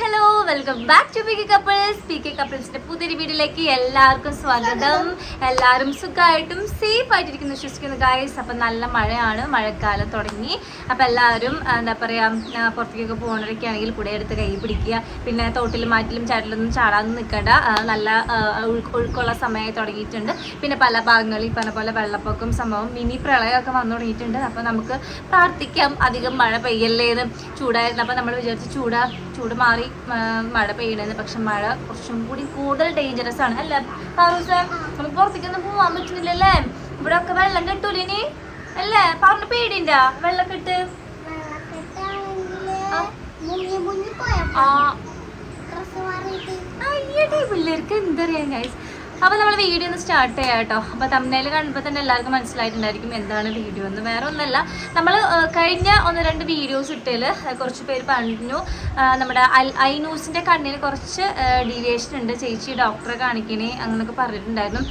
Hello welcome back to P K couples. P K കപ്പിൾസിന്റെ പുതിയൊരു വീഡിയോയിലേക്ക് എല്ലാവർക്കും സ്വാഗതം. എല്ലാവരും സുഖമായിട്ടും സേഫ് ആയിട്ടിരിക്കുന്നു വിശ്വസിക്കുന്നു. ഗായ്സ് അപ്പം നല്ല മഴയാണ് മഴക്കാലം തുടങ്ങി. അപ്പം എല്ലാവരും എന്താ പറയുക പുറത്തേക്കൊക്കെ പോകുന്നവരൊക്കെ ആണെങ്കിൽ കൂടെ എടുത്ത് കൈ പിടിക്കുക. പിന്നെ തോട്ടിലും മാറ്റിലും ചാട്ടിലൊന്നും ചാടാതെ നിൽക്കേണ്ട. നല്ല ഒഴുക്കുള്ള സമയമായി തുടങ്ങിയിട്ടുണ്ട്. പിന്നെ പല ഭാഗങ്ങളിൽ പറഞ്ഞ പോലെ വെള്ളപ്പൊക്കം സംഭവം മിനി പ്രളയമൊക്കെ വന്നു തുടങ്ങിയിട്ടുണ്ട്. അപ്പം നമുക്ക് പ്രാർത്ഥിക്കാം. അധികം മഴ പെയ്യല്ലേന്ന്. ചൂടായിരുന്നു. അപ്പം നമ്മൾ വിചാരിച്ച് ചൂടാ ചൂട് മാറി മഴ പെയ്യണമെന്ന് പക്ഷെ മഴ കുറച്ചും കൂടി കൂടുതൽ ഡേഞ്ചറസ് ആണ്. അല്ല? പാറൂസ നമുക്ക് പുറത്തേക്കൊന്നും പോവാൻ പറ്റുന്നില്ലല്ലേ? ഇവിടെ ഒക്കെ വെള്ളം കിട്ടൂല ഇനി? അല്ലേ? പറഞ്ഞ പേടിണ്ട വെള്ളം കിട്ട് പിള്ളേർക്ക് എന്തറിയാം ഗൈസ് അപ്പോൾ നമ്മൾ വീഡിയോ ഒന്ന് സ്റ്റാർട്ട് ചെയ്യാം കേട്ടോ. അപ്പോൾ തമ്മിൽ കണ്ടപ്പോൾ തന്നെ എല്ലാവർക്കും മനസ്സിലായിട്ടുണ്ടായിരിക്കും എന്താണ് വീഡിയോ എന്ന്. വേറെ ഒന്നല്ല നമ്മൾ കഴിഞ്ഞ ഒന്ന് രണ്ട് വീഡിയോസ് ഇട്ടതിൽ കുറച്ച് പേര് പറഞ്ഞു നമ്മുടെ ഐ- ഐ ന്യൂസിന്റെ കണ്ണിന് കുറച്ച് ഡീവിയേഷൻ ഉണ്ട്. ചേച്ചി ഡോക്ടറെ കാണിക്കണേ അങ്ങനെയൊക്കെ പറഞ്ഞിട്ടുണ്ടായിരുന്നു.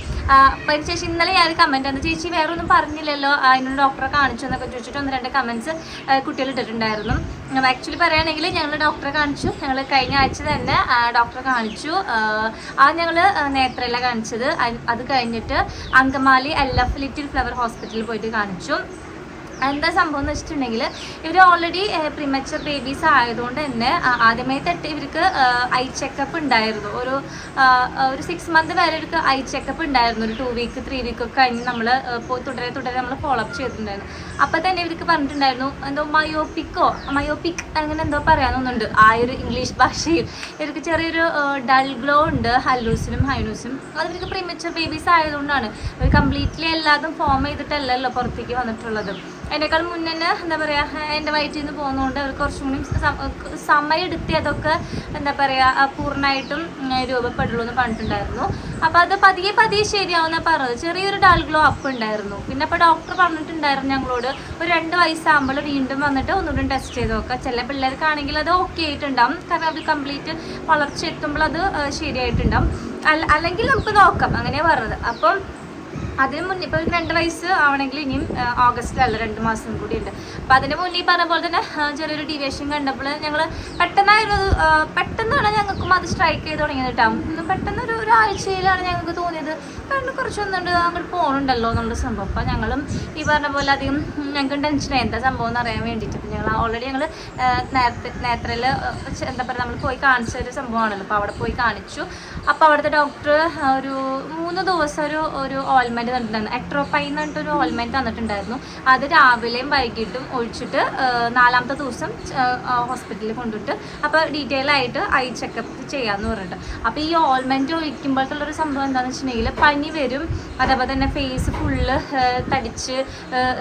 അപ്പം ചേച്ചി ഇന്നലെ ഞാൻ കമന്റ് ആണ് ചേച്ചി വേറെ ഒന്നും പറഞ്ഞില്ലല്ലോ അതിനോട് ഡോക്ടറെ കാണിച്ചു എന്നൊക്കെ ചോദിച്ചിട്ട് ഒന്ന് രണ്ട് കമന്റ്സ് കുട്ടികൾ ഇട്ടിട്ടുണ്ടായിരുന്നു. ആക്ച്വലി പറയുകയാണെങ്കിൽ ഞങ്ങൾ ഡോക്ടറെ കാണിച്ചു. ഞങ്ങൾ കഴിഞ്ഞ ആഴ്ച തന്നെ ഡോക്ടറെ കാണിച്ചു. ആ ഞങ്ങൾ നേത്രയില കാണിച്ചത്. അത് അത് കഴിഞ്ഞിട്ട് അങ്കമാലി എൽ ലിറ്റിൽ ഫ്ലവർ ഹോസ്പിറ്റലിൽ പോയിട്ട് കാണിച്ചു. എന്താ സംഭവം എന്ന് വെച്ചിട്ടുണ്ടെങ്കിൽ ഇവർ ഓൾറെഡി പ്രിമച്ചർ ബേബീസ് ആയതുകൊണ്ട് തന്നെ ആദ്യമേ തൊട്ട് ഇവർക്ക് ഐ ചെക്കപ്പ് ഉണ്ടായിരുന്നു. ഒരു ഒരു സിക്സ് മന്ത് വരെ ഇവർക്ക് ഐ ചെക്കപ്പ് ഉണ്ടായിരുന്നു. ഒരു ടു വീക്ക് ത്രീ വീക്ക് ഒക്കെ കഴിഞ്ഞ് നമ്മൾ തുടരെ തുടരെ നമ്മൾ ഫോളോ അപ്പ് ചെയ്തിട്ടുണ്ടായിരുന്നു. അപ്പോൾ തന്നെ ഇവർക്ക് പറഞ്ഞിട്ടുണ്ടായിരുന്നു എന്തോ മയോപിക്കോ മയോപിക് അങ്ങനെ എന്തോ പറയാനൊന്നുണ്ട് ആ ഒരു ഇംഗ്ലീഷ് ഭാഷയിൽ. ഇവർക്ക് ചെറിയൊരു ഡൾ ഗ്ലോ ഉണ്ട് ഹല്ലൂസിനും ഹൈനൂസിനും. അത് ഇവർക്ക് പ്രിമച്ചർ ബേബീസ് ആയതുകൊണ്ടാണ്. ഇവർ കംപ്ലീറ്റ്ലി എല്ലാതും ഫോം ചെയ്തിട്ടല്ലല്ലോ പുറത്തേക്ക് വന്നിട്ടുള്ളത്. അതിനേക്കാൾ മുന്നേ എന്താ പറയുക എന്റെ വയറ്റിൽ നിന്ന് പോകുന്നതുകൊണ്ട് അവർ കുറച്ചും കൂടി സമയം എടുത്തി അതൊക്കെ എന്താ പറയുക പൂർണമായിട്ടും രൂപപ്പെടുള്ളൂ എന്ന് പറഞ്ഞിട്ടുണ്ടായിരുന്നു. അപ്പോൾ അത് പതിയെ പതിയെ ശരിയാവുന്ന പറഞ്ഞത്. ചെറിയൊരു ഡാൾ ഗ്ലോ അപ്പ് ഉണ്ടായിരുന്നു. പിന്നെ അപ്പോൾ ഡോക്ടർ പറഞ്ഞിട്ടുണ്ടായിരുന്നു ഞങ്ങളോട് ഒരു രണ്ട് വയസ്സാകുമ്പോൾ വീണ്ടും വന്നിട്ട് ഒന്നുകൂടി ടെസ്റ്റ് ചെയ്ത് നോക്കുക ചില പിള്ളേർക്കാണെങ്കിൽ അത് ഓക്കെ ആയിട്ടുണ്ടാവും. കാരണം അത് കംപ്ലീറ്റ് വളർച്ച എത്തുമ്പോൾ അത് ശരിയായിട്ടുണ്ടാവും. അല്ല അല്ലെങ്കിൽ നമുക്ക് നോക്കാം. അങ്ങനെ പറഞ്ഞത്. അപ്പം അതിന് മുന്നേ ഇപ്പോൾ രണ്ട് വയസ്സ് ആവണമെങ്കിൽ ഇനിയും ഓഗസ്റ്റ് അല്ല രണ്ട് മാസം കൂടി ഉണ്ട്. അപ്പം അതിന് മുന്നേ പറഞ്ഞ പോലെ തന്നെ ചെറിയൊരു ഡീവിയേഷൻ കണ്ടപ്പോൾ ഞങ്ങൾ പെട്ടെന്നായിരുന്നു പെട്ടെന്നാണ് ഞങ്ങൾക്കും അത് സ്ട്രൈക്ക് ചെയ്ത് തുടങ്ങിയത് കേട്ടോ ഉം, പെട്ടെന്ന് ഒരു ഒരാഴ്ചയിലാണ് ഞങ്ങൾക്ക് തോന്നിയത്. കാരണം കുറച്ചൊന്നുണ്ട് അങ്ങോട്ട് പോകണുണ്ടല്ലോ എന്നുള്ള സംഭവം. അപ്പം ഞങ്ങളും ഈ പറഞ്ഞ പോലെ അധികം ഞങ്ങൾക്ക് ടെൻഷനായി എന്താ സംഭവം എന്ന് അറിയാൻ വേണ്ടിയിട്ട്. അപ്പം ഞങ്ങൾ ഓൾറെഡി ഞങ്ങൾ നേരത്തെ നേത്രയിൽ എന്താ പറയുക നമ്മൾ പോയി കാണിച്ച ഒരു സംഭവമാണല്ലോ. അപ്പോൾ അവിടെ പോയി കാണിച്ചു. അപ്പോൾ അവിടുത്തെ ഡോക്ടർ ഒരു മൂന്ന് ദിവസം ഒരു ഒരു ഓയിൽമെന്റ് തന്നിട്ടുണ്ടായിരുന്നു എക്ട്രോപ്പൈ എന്ന് പറഞ്ഞിട്ടൊരു ഓയിൽമെന്റ് തന്നിട്ടുണ്ടായിരുന്നു അത് രാവിലെയും വൈകിട്ടും ഒഴിച്ചിട്ട് നാലാമത്തെ ദിവസം ഹോസ്പിറ്റലിൽ കൊണ്ടുപോയിട്ട് അപ്പോൾ ഡീറ്റെയിൽ ആയിട്ട് ഐ ചെക്കപ്പ് ചെയ്യാമെന്ന് പറഞ്ഞിട്ട്. അപ്പോൾ ഈ ഓൾമെന്റ് ഒഴിക്കുമ്പോഴത്തുള്ള ഒരു സംഭവം എന്താണെന്ന് വെച്ചിട്ടുണ്ടെങ്കിൽ പനി വരും. അതേപോലെ തന്നെ ഫേസ് ഫുള്ള് തടിച്ച്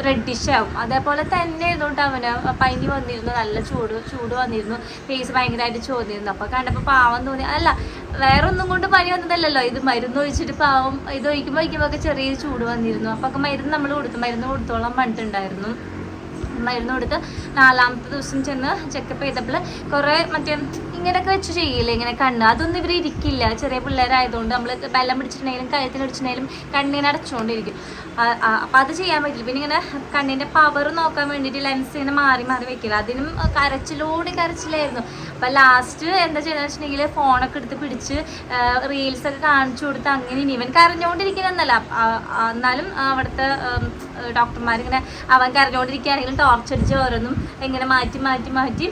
റെഡിഷ് ആവും. അതേപോലെ തന്നെ ഇതുകൊണ്ട് അവന് പനി വന്നിരുന്നു നല്ല ചൂട് ചൂട് വന്നിരുന്നു. ഫേസ് ഭയങ്കരമായിട്ട് ചോദിയിരുന്നു അപ്പോൾ കണ്ടപ്പോൾ പാവം തോന്നി. അല്ല വേറെ ഒന്നും കൊണ്ട് പനി വന്നതല്ലല്ലോ. ഇത് മരുന്ന് ഒഴിച്ചിട്ട് പാവം ഇത് ഒഴിക്കുമ്പോൾ ഒഴിക്കുമ്പോൾ ഒക്കെ ചെറിയ ചൂട് വന്നിരുന്നു. അപ്പോൾ മരുന്ന് നമ്മൾ കൊടുത്തു. മരുന്ന് കൊടുത്തോളം പറഞ്ഞിട്ടുണ്ടായിരുന്നു മരുന്ന് കൊടുത്ത് നാലാമത്തെ ദിവസം ചെന്ന് ചെക്കപ്പ് ചെയ്തപ്പോൾ കുറേ മറ്റേ ഇങ്ങനെയൊക്കെ വെച്ച് ചെയ്യില്ലേ? ഇങ്ങനെ കണ്ണ്. അതൊന്നും ഇവർ ഇരിക്കില്ല. ചെറിയ പിള്ളേരായതുകൊണ്ട് നമ്മൾ ബലം പിടിച്ചിട്ടുണ്ടെങ്കിലും കഴുത്തിൽ പിടിച്ചിട്ടുണ്ടെങ്കിലും കണ്ണിനെ അടച്ചുകൊണ്ടിരിക്കും അപ്പം അത് ചെയ്യാൻ പറ്റില്ല. പിന്നെ ഇങ്ങനെ കണ്ണിന്റെ പവർ നോക്കാൻ വേണ്ടിയിട്ട് ലെൻസ് ഇങ്ങനെ മാറി മാറി വെക്കില്ല? അതിനും കരച്ചിലോട് കരച്ചിലായിരുന്നു. അപ്പം ലാസ്റ്റ് എന്താ ചെയ്യുന്നത് വെച്ചിട്ടുണ്ടെങ്കിൽ ഫോണൊക്കെ എടുത്ത് പിടിച്ച് റീൽസ് ഒക്കെ കാണിച്ചു കൊടുത്ത് അങ്ങനെ ഇനി ഇവൻ കരഞ്ഞുകൊണ്ടിരിക്കുന്നല്ല എന്നാലും അവിടുത്തെ ഡോക്ടർമാരിങ്ങനെ അവൻ കരഞ്ഞുകൊണ്ടിരിക്കുകയാണെങ്കിലും ടോർച്ചടിച്ച് ഓരോന്നും ഇങ്ങനെ മാറ്റി മാറ്റി മാറ്റി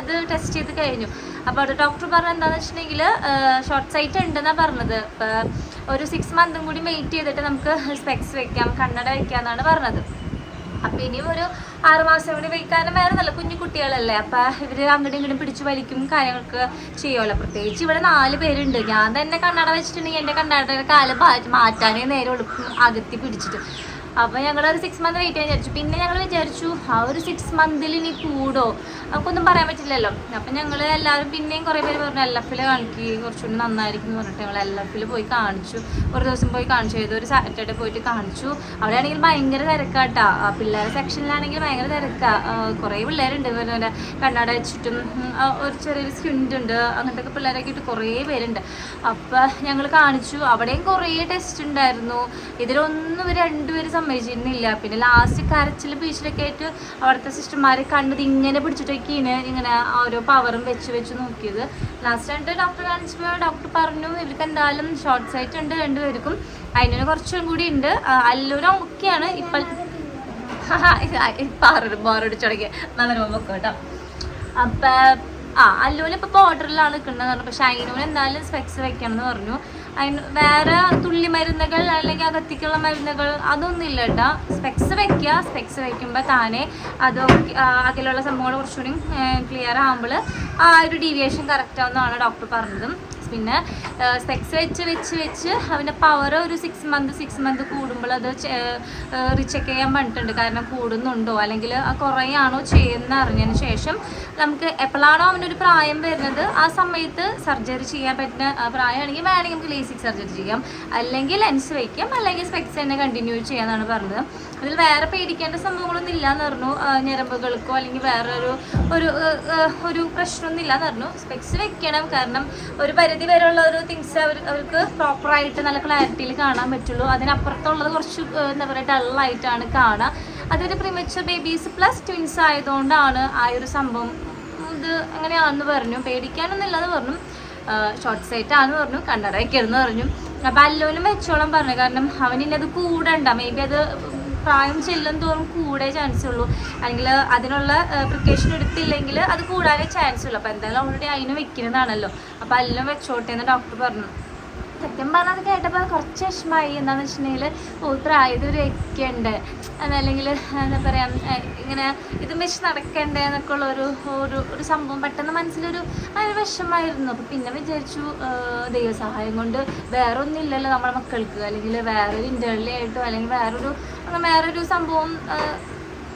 അത് ടെസ്റ്റ് ചെയ്ത് കഴിഞ്ഞു. അപ്പോൾ അത് ഡോക്ടർ പറഞ്ഞത് എന്താണെന്ന് വെച്ചിട്ടുണ്ടെങ്കിൽ ഷോർട്ട് സൈറ്റ് ഉണ്ടെന്നാണ് പറഞ്ഞത്. ഒരു സിക്സ് മന്തും കൂടി വെയിറ്റ് ചെയ്തിട്ട് നമുക്ക് സ്പെക്സ് വെക്കാം കണ്ണട വെക്കാമെന്നാണ് പറഞ്ഞത്. അപ്പം ഇനിയും ഒരു ആറുമാസം കൂടി വെക്കാനും വേറെ നല്ല കുഞ്ഞു കുട്ടികളല്ലേ? അപ്പം ഇവർ അങ്ങോട്ടും ഇങ്ങോട്ടും പിടിച്ച് വലിക്കും കാര്യങ്ങൾക്ക് ചെയ്യുമല്ലോ. പ്രത്യേകിച്ച് ഇവിടെ നാല് പേരുണ്ട്. ഞാൻ തന്നെ കണ്ണട വെച്ചിട്ടുണ്ടെങ്കിൽ എന്റെ കണ്ണടയുടെ കാൽ മാറ്റി- മാറ്റാനേ നേരെ ഉടുക്കും അകത്തി പിടിച്ചിട്ട്. അപ്പോൾ ഞങ്ങൾ ഒരു സിക്സ് മന്ത് വെയിറ്റ് ചെയ്യാൻ വിചാരിച്ചു. പിന്നെ ഞങ്ങൾ വിചാരിച്ചു ആ ഒരു സിക്സ് മന്തിൽ ഇനി കൂടോ? നമുക്കൊന്നും പറയാൻ പറ്റില്ലല്ലോ. അപ്പം ഞങ്ങൾ എല്ലാവരും പിന്നെയും കുറേ പേര് പറഞ്ഞു എൽ എഫിൽ കാണിക്കുക കുറച്ചുകൂടി നന്നായിരിക്കും എന്ന് പറഞ്ഞിട്ട് ഞങ്ങൾ എൽ എഫിൽ പോയി കാണിച്ചു. ഒരു ദിവസം പോയി കാണിച്ചു. ഏതോ ഒരു സാറ്റർഡേ പോയിട്ട് കാണിച്ചു. അവിടെ ആണെങ്കിൽ ഭയങ്കര തിരക്കാട്ടാ. പിള്ളേരെ സെക്ഷനിലാണെങ്കിൽ ഭയങ്കര തിരക്കാ. കുറെ പിള്ളേരുണ്ട്. പിന്നെ കണ്ണാട വെച്ചിട്ടും ഒരു ചെറിയൊരു സ്കിൻഡ് ഉണ്ട്. അങ്ങനത്തെ ഒക്കെ പിള്ളേരൊക്കെ ഇട്ട് കുറേ പേരുണ്ട്. അപ്പം ഞങ്ങൾ കാണിച്ചു. അവിടെയും കുറേ ടെസ്റ്റ് ഉണ്ടായിരുന്നു. ഇതിലൊന്നും ഇവർ രണ്ടുപേരും സമ്മതിച്ചിരുന്നില്ല. പിന്നെ ലാസ്റ്റ് കരച്ചിൽ ബീച്ചിലൊക്കെ ആയിട്ട് അവിടുത്തെ സിസ്റ്റർമാരെ കണ്ടത് ഇങ്ങനെ പിടിച്ചിട്ടൊക്കെയാണ് ഇങ്ങനെ ഓരോ പവറും വെച്ച് വെച്ച് നോക്കിയത്. ലാസ്റ്റ് ആയിട്ട് ഡോക്ടർ കാണിച്ചപ്പോൾ ഡോക്ടർ പറഞ്ഞു ഇവർക്ക് എന്തായാലും ഷോർട്ട് സൈറ്റ് ഉണ്ട് രണ്ടുപേർക്കും. അതിനൊരു കുറച്ചും കൂടി ഉണ്ട്. അല്ലൂരും ഓക്കെയാണ് ഇപ്പം ബോറടിച്ചു തുടങ്ങിയ. നല്ല പൊക്കോ കേട്ടോ. അപ്പം ആ അല്ലൂന് ഇപ്പൊ ബോർഡറിലാണ് നിൽക്കുന്നത്. പറഞ്ഞു പക്ഷേ അതിനോട് എന്തായാലും സ്പെക്സ് വെക്കണം എന്ന് പറഞ്ഞു. അതിന് വേറെ തുള്ളി മരുന്നുകൾ അല്ലെങ്കിൽ അകത്തേക്കുള്ള മരുന്നുകൾ അതൊന്നും ഇല്ല കേട്ടോ. സ്പെക്സ് വെക്കുക. സ്പെക്സ് വെക്കുമ്പോൾ താനെ അത് അതിലുള്ള സംഭവങ്ങൾ കുറച്ചുകൂടി ക്ലിയർ ആകുമ്പോൾ ആ ഒരു ഡീവിയേഷൻ കറക്റ്റ് ആവുന്നതാണ് ഡോക്ടർ പറഞ്ഞത്. പിന്നെ സെക്സ് വെച്ച് വെച്ച് വെച്ച് അവന്റെ പവർ ഒരു സിക്സ് മന്ത് സിക്സ് മന്ത് കൂടുമ്പോൾ അത് റീചെക്ക് ചെയ്യാൻ പറഞ്ഞിട്ടുണ്ട്. കാരണം കൂടുന്നുണ്ടോ? അല്ലെങ്കിൽ കുറയാണോ ചെയ്യുന്ന അറിഞ്ഞതിന് ശേഷം നമുക്ക് എപ്പോഴാണോ അവനൊരു പ്രായം വരുന്നത് ആ സമയത്ത് സർജറി ചെയ്യാൻ പറ്റുന്ന പ്രായമാണെങ്കിൽ വേണമെങ്കിൽ നമുക്ക് ലേസിക് സർജറി ചെയ്യാം. അല്ലെങ്കിൽ ലെൻസ് വയ്ക്കാം അല്ലെങ്കിൽ സ്പെക്സ് തന്നെ കണ്ടിന്യൂ ചെയ്യാമെന്നാണ് പറഞ്ഞത്. അതിൽ വേറെ പേടിക്കേണ്ട സംഭവങ്ങളൊന്നും ഇല്ലാന്ന് പറഞ്ഞു. ഞരമ്പുകൾക്കോ അല്ലെങ്കിൽ വേറെ ഒരു ഒരു പ്രശ്നമൊന്നും ഇല്ലാന്ന് പറഞ്ഞു. സ്പെക്സ് വെക്കണം. കാരണം ഒരു പരിധി വരെയുള്ള ഒരു തിങ്സ് അവർ അവർക്ക് പ്രോപ്പറായിട്ട് നല്ല ക്ലാരിറ്റിയിൽ കാണാൻ പറ്റുള്ളൂ. അതിനപ്പുറത്തുള്ളത് കുറച്ച് എന്താ പറയുക ഡള്ളായിട്ടാണ് കാണുക അതൊരു പ്രിമച്ചർ ബേബീസ് പ്ലസ് ട്വിൻസ് ആയതുകൊണ്ടാണ് ആ ഒരു സംഭവം ഇത് അങ്ങനെയാണെന്ന് പറഞ്ഞു. പേടിക്കാനൊന്നുമില്ലെന്ന് പറഞ്ഞു. ഷോർട്ട് സൈറ്റ് ആണെന്ന് പറഞ്ഞു. കണ്ണടയ്ക്കരുന്ന് പറഞ്ഞു. അപ്പം അല്ലോനും വെച്ചോളം പറഞ്ഞു. കാരണം അവനിനി അത് കൂടണ്ട. മേ ബി അത് പ്രായം ചെല്ലും തോറും കൂടേ ചാൻസ് ഉള്ളൂ. അല്ലെങ്കിൽ അതിനുള്ള പ്രിക്കോഷൻ എടുത്തില്ലെങ്കിൽ അത് കൂടാനേ ചാൻസ് ഉള്ളൂ. അപ്പോൾ എന്തായാലും ഓൾറെഡി അതിന് വെക്കുന്നതാണല്ലോ. അപ്പോൾ എല്ലാം വെച്ചോട്ടെ എന്ന് ഡോക്ടർ പറഞ്ഞു. സത്യം പറഞ്ഞത് കേട്ടപ്പോൾ കുറച്ച് വിഷമമായി. എന്താണെന്ന് വെച്ചിട്ടുണ്ടെങ്കിൽ ഓ ആയതൊരൊക്കെ ഉണ്ട് വെക്കണ്ട് അതല്ലെങ്കിൽ എന്താ പറയുക ഇങ്ങനെ ഇതും വെച്ച് നടക്കണ്ടേ എന്നൊക്കെ ഉള്ള ഒരു ഒരു ഒരു സംഭവം പെട്ടെന്ന് മനസ്സിലൊരു ഒരു വിഷമമായിരുന്നു അപ്പം പിന്നെ വിചാരിച്ചു ദൈവസഹായം കൊണ്ട് വേറെ ഒന്നുമില്ലല്ലോ നമ്മുടെ മക്കൾക്ക്. അല്ലെങ്കിൽ വേറൊരു ഇന്റർലി ആയിട്ടോ അല്ലെങ്കിൽ വേറൊരു വേറൊരു സംഭവം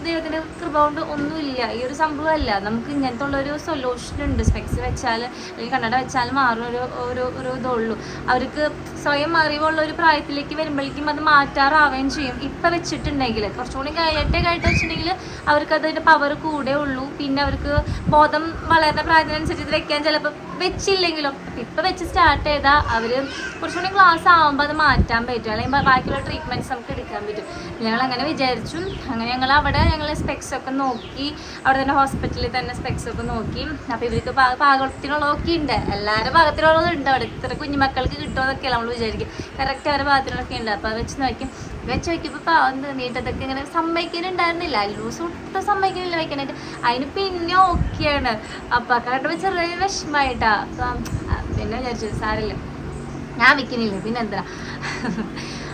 ആ, ദൈവത്തിന്റെ കൃപ കൊണ്ട് ഒന്നുമില്ല. ഈ ഒരു സംഭവമല്ല. നമുക്ക് ഇങ്ങനത്തെ ഉള്ള ഒരു സൊല്യൂഷൻ ഉണ്ട്. സ്പെക്സ് വെച്ചാൽ അല്ലെങ്കിൽ കണ്ണട വെച്ചാൽ മാറും ഒരു ഒരു ഇതുള്ളൂ. അവർക്ക് സ്വയം അറിവുള്ള ഒരു പ്രായത്തിലേക്ക് വരുമ്പോഴേക്കും അത് മാറ്റാറാവുകയും ചെയ്യും. ഇപ്പം വെച്ചിട്ടുണ്ടെങ്കിൽ കുറച്ചുകൂടി കഴിയട്ടെ കഴിട്ട് വെച്ചിട്ടുണ്ടെങ്കിൽ അവർക്ക് അതിന്റെ പവർ കൂടെ ഉള്ളൂ. പിന്നെ അവർക്ക് ബോധം വളരുന്ന പ്രായത്തിനനുസരിച്ച് വെക്കാൻ ചിലപ്പോൾ വെച്ചില്ലെങ്കിലും. ഇപ്പം വെച്ച് സ്റ്റാർട്ട് ചെയ്താൽ അവർ കുറച്ചുകൂടി ക്ലാസ് ആവുമ്പോൾ അത് മാറ്റാൻ പറ്റും. അല്ലെങ്കിൽ ബാക്കിയുള്ള ട്രീറ്റ്മെന്റ്സ് നമുക്ക് എടുക്കാൻ പറ്റും. ഞങ്ങൾ അങ്ങനെ വിചാരിച്ചു. അങ്ങനെ ഞങ്ങൾ അവിടെ ഞങ്ങൾ സ്പെക്സ് ഒക്കെ നോക്കി. അവിടെ തന്നെ ഹോസ്പിറ്റലിൽ തന്നെ സ്പെക്സ് ഒക്കെ നോക്കി. അപ്പോൾ ഇവർക്ക് പാകത്തിനുള്ളതൊക്കെ ഉണ്ട്. എല്ലാവരും പാകത്തിനുള്ളത് ഉണ്ട് അവിടെ ഇത്ര കുഞ്ഞുമക്കൾക്ക് കിട്ടുമെന്നൊക്കെയല്ല നമ്മൾ വിചാരിക്കും. കറക്റ്റ് അവരുടെ പാത്രങ്ങളൊക്കെ ഉണ്ട്. അപ്പോൾ വെച്ച് നോക്കി. വെച്ച് നോക്കിയപ്പോൾ പാവം നീട്ടത്തൊക്കെ ഇങ്ങനെ സമ്മതിക്കുന്നുണ്ടായിരുന്നില്ല ലൂസ് ഒട്ടും സമ്മതിക്കുന്നില്ല വെക്കാനായിട്ട് അതിന് പിന്നെ ഓക്കെയാണ് അപ്പം കണ്ടപ്പോൾ ചെറിയ വിഷമമായിട്ടാ പിന്നെ വിചാരിച്ചു സാരല്ല ഞാൻ വെക്കുന്നില്ല പിന്നെ എന്താ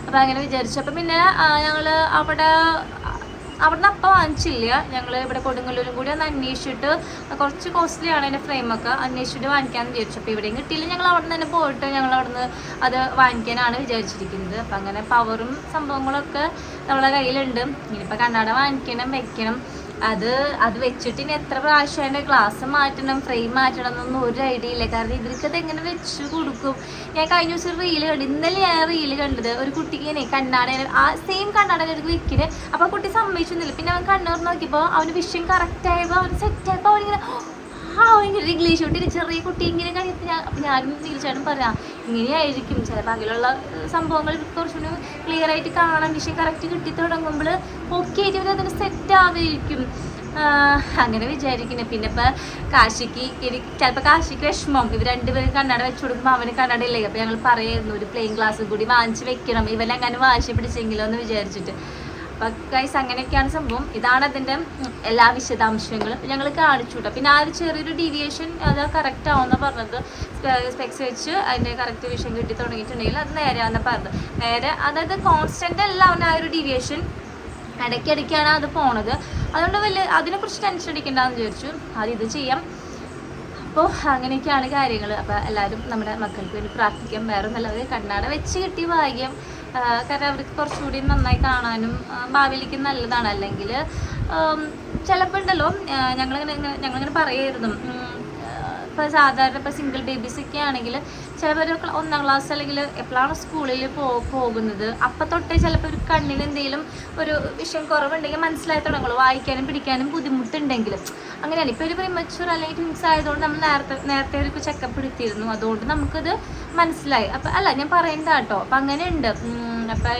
അപ്പം അങ്ങനെ വിചാരിച്ചു. അപ്പം പിന്നെ ഞങ്ങൾ അവിടെ അവിടുന്ന് അപ്പം വാങ്ങിച്ചില്ല. ഞങ്ങൾ ഇവിടെ കൊടുങ്ങല്ലൂരും കൂടി ഒന്ന് അന്വേഷിച്ചിട്ട് കുറച്ച് കോസ്റ്റ്ലി ആണ് അതിന്റെ ഫ്രെയിമൊക്കെ അന്വേഷിച്ചിട്ട് വാങ്ങിക്കാമെന്ന് വിചാരിച്ചു. അപ്പോൾ ഇവിടെയും കിട്ടിയില്ല. ഞങ്ങൾ അവിടെ നിന്ന് തന്നെ പോയിട്ട് ഞങ്ങൾ അവിടുന്ന് അത് വാങ്ങിക്കാനാണ് വിചാരിച്ചിരിക്കുന്നത്. അപ്പം അങ്ങനെ പവറും സംഭവങ്ങളൊക്കെ നമ്മളെ കയ്യിലുണ്ട്. ഇനിയിപ്പോൾ കണ്ണാടം വാങ്ങിക്കണം വെക്കണം. അത് അത് വെച്ചിട്ട് ഇനി എത്ര പ്രാവശ്യം അതിന്റെ ഗ്ലാസ് മാറ്റണം ഫ്രെയിം മാറ്റണം എന്നൊന്നും ഒരു ഐഡിയ ഇല്ല. കാരണം ഇവർക്ക് അത് എങ്ങനെ വെച്ച് കൊടുക്കും? ഞാൻ കഴിഞ്ഞ ദിവസം റീൽ കണ്ടു. ഇന്നലെ ഞാൻ റീൽ കണ്ടത് ഒരു കുട്ടിക്ക് ഇങ്ങനെ കണ്ണാട ആ സെയിം കണ്ണാട എടുത്ത് വെക്കിന് അപ്പോൾ കുട്ടി സമ്മതിച്ചൊന്നുമില്ല. പിന്നെ അവൻ കണ്ണൂർ നോക്കിയപ്പോൾ അവന് വിഷയം കറക്റ്റ് ആയപ്പോൾ അവൻ സെറ്റ് ആയപ്പോൾ അവനിങ്ങനെ ആ ഭയങ്കര ഇംഗ്ലീഷ് കൊണ്ട് ചെറിയ കുട്ടി ഇങ്ങനെ കാര്യത്തിൽ അപ്പം ഞാനും തീർച്ചയായിട്ടും പറയാം ഇങ്ങനെയായിരിക്കും. ചിലപ്പോൾ അങ്ങനെയുള്ള സംഭവങ്ങൾ കുറച്ചുകൂടി ക്ലിയർ ആയിട്ട് കാണാൻ വിഷയം കറക്റ്റ് കിട്ടി തുടങ്ങുമ്പോൾ ഓക്കെ ആയിട്ട് അതിന് സെറ്റ് ആവുകയായിരിക്കും അങ്ങനെ വിചാരിക്കുന്നത് പിന്നെ ഇപ്പം കാശിക്ക് എനിക്ക് ചിലപ്പോൾ കാശിക്ക് വിഷമം. ഇവർ രണ്ടുപേരും കണ്ണട വെച്ച് കൊടുക്കുമ്പോൾ അവന് കണ്ണട ഇല്ലേ അപ്പോൾ ഞങ്ങൾ പറയായിരുന്നു ഒരു പ്ലെയിൻ ഗ്ലാസ് കൂടി വാങ്ങിച്ച് വെക്കണം. ഇവനെങ്ങനെ വാശി പിടിച്ചെങ്കിലോ എന്ന് വിചാരിച്ചിട്ട്. ഗൈസ് അങ്ങനെയൊക്കെയാണ് സംഭവം. ഇതാണ് അതിന്റെ എല്ലാ വിശദാംശങ്ങളും. ഞങ്ങൾ കാണിച്ചു കൂട്ടോ പിന്നെ ആ ഒരു ചെറിയൊരു ഡീവിയേഷൻ അത് കറക്റ്റ് ആവുമെന്ന് പറഞ്ഞത് സ്പെക്സ് വെച്ച് അതിന്റെ കറക്റ്റ് വിഷയം കിട്ടി തുടങ്ങിയിട്ടുണ്ടെങ്കിൽ അത് നേരെയാണെന്ന് പറഞ്ഞത്. നേരെ അതായത് കോൺസ്റ്റന്റ് അല്ല അവൻ ആ ഒരു ഡീവിയേഷൻ ഇടയ്ക്കിടയ്ക്കാണ് അത് പോണത്. അതുകൊണ്ട് വലിയ അതിനെക്കുറിച്ച് ടെൻഷൻ അടിക്കണ്ടെന്ന് വിചാരിച്ചു. അത് ഇത് ചെയ്യാം. അപ്പോൾ അങ്ങനെയൊക്കെയാണ് കാര്യങ്ങൾ അപ്പോൾ എല്ലാവരും നമ്മുടെ മക്കൾക്ക് വേണ്ടി പ്രാർത്ഥിക്കാം. വേറെ നല്ലത് കണ്ണാട വെച്ച് കിട്ടിയ ഭാഗ്യം. കാരണം അവർക്ക് കുറച്ചുകൂടി നന്നായി കാണാനും ഭാവിയിലേക്ക് നല്ലതാണ്. അല്ലെങ്കിൽ ചിലപ്പോൾ ഉണ്ടല്ലോ ഞങ്ങളിങ്ങനെ ഞങ്ങളിങ്ങനെ പറയായിരുന്നു ഇപ്പോൾ സാധാരണ ഇപ്പോൾ സിംഗിൾ ബേബീസ് ഒക്കെ ആണെങ്കിൽ ചിലപ്പോൾ ഒരു ഒന്നാം ക്ലാസ് അല്ലെങ്കിൽ എപ്പോഴാണ് സ്കൂളിൽ പോ പോകുന്നത്? അപ്പം തൊട്ടേ ചിലപ്പോൾ ഒരു കണ്ണിന് എന്തെങ്കിലും ഒരു വിഷയം കുറവുണ്ടെങ്കിൽ മനസ്സിലായി തുടങ്ങുള്ളൂ വായിക്കാനും പിടിക്കാനും ബുദ്ധിമുട്ടുണ്ടെങ്കിൽ. അങ്ങനെയാണ്. ഇപ്പോൾ ഒരു പ്രിമച്യൂർ അല്ലെങ്കിൽ ട്വിൻസ് ആയതുകൊണ്ട് നമ്മൾ നേരത്തെ നേരത്തെ ഒരു ചെക്കപ്പ് എടുത്തിരുന്നു. അതുകൊണ്ട് നമുക്കത് മനസ്സിലായി. അപ്പം അല്ല ഞാൻ പറയണ്ട കേട്ടോ അപ്പം അങ്ങനെയുണ്ട്. അപ്പം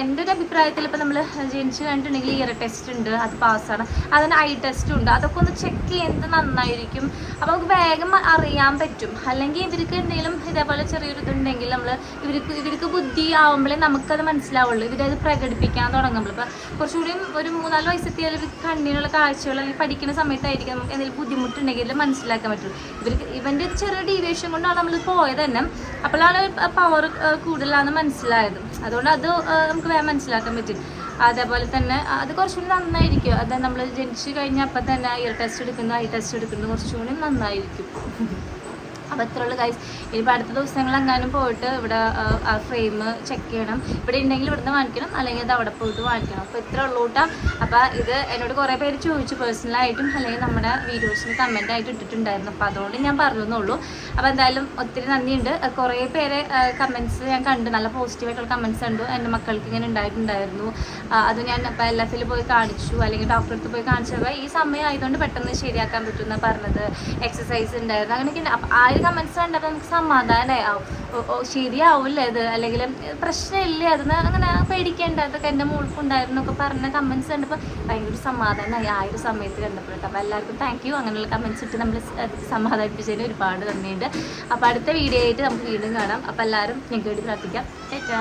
എന്റെ ഒരു അഭിപ്രായത്തിൽ ഇപ്പം നമ്മൾ ജനിച്ചു കഴിഞ്ഞിട്ടുണ്ടെങ്കിൽ ഇയർ ടെസ്റ്റ് ഉണ്ട് അത് പാസ്സാണ് അതിന് ഐ ടെസ്റ്റ് ഉണ്ട്. അതൊക്കെ ഒന്ന് ചെക്ക് ചെയ്യുന്നത് നന്നായിരിക്കും. അപ്പോൾ നമുക്ക് വേഗം അറിയാൻ പറ്റും. അല്ലെങ്കിൽ ഇവർക്ക് എന്തെങ്കിലും ഇതേപോലെ ചെറിയൊരു ഇതുണ്ടെങ്കിൽ നമ്മൾ ഇവർക്ക് ഇവർക്ക് ബുദ്ധി ആവുമ്പോഴേ നമുക്കത് മനസ്സിലാവുള്ളൂ. ഇവരത് പ്രകടിപ്പിക്കാൻ തുടങ്ങുമ്പോൾ ഇപ്പോൾ കുറച്ചുകൂടി ഒരു മൂന്നാൽ വയസ്സെത്തിയാൽ ഇവർക്ക് കണ്ണിനുള്ള കാഴ്ചകൾ അല്ലെങ്കിൽ പഠിക്കുന്ന സമയത്തായിരിക്കും നമുക്ക് എന്തെങ്കിലും ബുദ്ധിമുട്ടുണ്ടെങ്കിൽ മനസ്സിലാക്കാൻ പറ്റും ഇവർക്ക് ഇവന്റെ ഒരു ചെറിയ ഡീവിയേഷൻ കൊണ്ടാണ് നമ്മൾ പോയത് തന്നെ. അപ്പോഴാണ് പവർ കൂടുതലാണെന്ന് മനസ്സിലായത്. അതുകൊണ്ട് അത് നമുക്ക് വേഗം മനസ്സിലാക്കാൻ പറ്റും. അതേപോലെ തന്നെ അത് കുറച്ചുകൂടി നന്നായിരിക്കും. അത് നമ്മൾ ജനിച്ചു കഴിഞ്ഞാൽ അപ്പം തന്നെ ഇയർ ടെസ്റ്റ് എടുക്കുന്നു ഐ ടെസ്റ്റ് എടുക്കുന്നത് കുറച്ചുകൂടി നന്നായിരിക്കും. അപ്പോൾ ഇത്ര ഉള്ളു ഗൈസ് ഇനിയിപ്പോൾ അടുത്ത ദിവസങ്ങൾ എങ്ങാനും പോയിട്ട് ഇവിടെ ആ ഫ്രെയിം ചെക്ക് ചെയ്യണം. ഇവിടെ ഉണ്ടെങ്കിൽ ഇവിടുന്ന് വാങ്ങിക്കണം അല്ലെങ്കിൽ അത് അവിടെ പോയിട്ട് വാങ്ങിക്കണം. അപ്പോൾ ഇത്ര ഉള്ളൂ കേട്ടോ അപ്പോൾ ഇത് എന്നോട് കുറേ പേര് ചോദിച്ചു പേഴ്സണലായിട്ടും അല്ലെങ്കിൽ നമ്മുടെ വീഡിയോസിന് കമന്റ് ആയിട്ട് ഇട്ടിട്ടുണ്ടായിരുന്നു. അപ്പോൾ അതുകൊണ്ട് ഞാൻ പറഞ്ഞെന്നുള്ളൂ അപ്പോൾ എന്തായാലും ഒത്തിരി നന്ദിയുണ്ട്. കുറേ പേരെ കമന്റ്സ് ഞാൻ കണ്ടു നല്ല പോസിറ്റീവായിട്ടുള്ള കമന്റ്സ് കണ്ടു. എന്റെ മക്കൾക്ക് ഇങ്ങനെ ഉണ്ടായിട്ടുണ്ടായിരുന്നു അത് ഞാൻ അപ്പോൾ എൽ എഫിൽ പോയി കാണിച്ചു. അല്ലെങ്കിൽ ഡോക്ടറെ അടുത്ത് പോയി കാണിച്ചപ്പോൾ ഈ സമയം ആയതുകൊണ്ട് പെട്ടെന്ന് ശരിയാക്കാൻ പറ്റുമെന്ന് പറഞ്ഞത്. എക്സസൈസ് ഉണ്ടായിരുന്നു അങ്ങനെയൊക്കെ ആ ഒരു കമന്റ്സ് കണ്ടപ്പോൾ നമുക്ക് സമാധാനമായി ആവും. ശരിയാവില്ല ഇത്? അല്ലെങ്കിൽ പ്രശ്നമില്ല അതെന്ന് അങ്ങനെ പേടിക്കേണ്ട. അതൊക്കെ എന്റെ മോൾക്കുണ്ടായിരുന്നു ഒക്കെ പറഞ്ഞ കമൻസ് കണ്ടപ്പോൾ ഭയങ്കര സമാധാനമായി ആ ഒരു സമയത്ത് കണ്ടപ്പോൾ കേട്ടോ. അപ്പോൾ എല്ലാവർക്കും താങ്ക് യു അങ്ങനെയുള്ള കമൻസ് ഇട്ട് നമ്മൾ സമാധാനിപ്പിച്ചതിന് ഒരുപാട് നന്ദിയുണ്ട്. അപ്പോൾ അടുത്ത വീഡിയോ ആയിട്ട് നമുക്ക് വീണ്ടും കാണാം. അപ്പോൾ എല്ലാവരും ഞങ്ങൾക്ക് വേണ്ടി പ്രാർത്ഥിക്കാം. ചേച്ചാ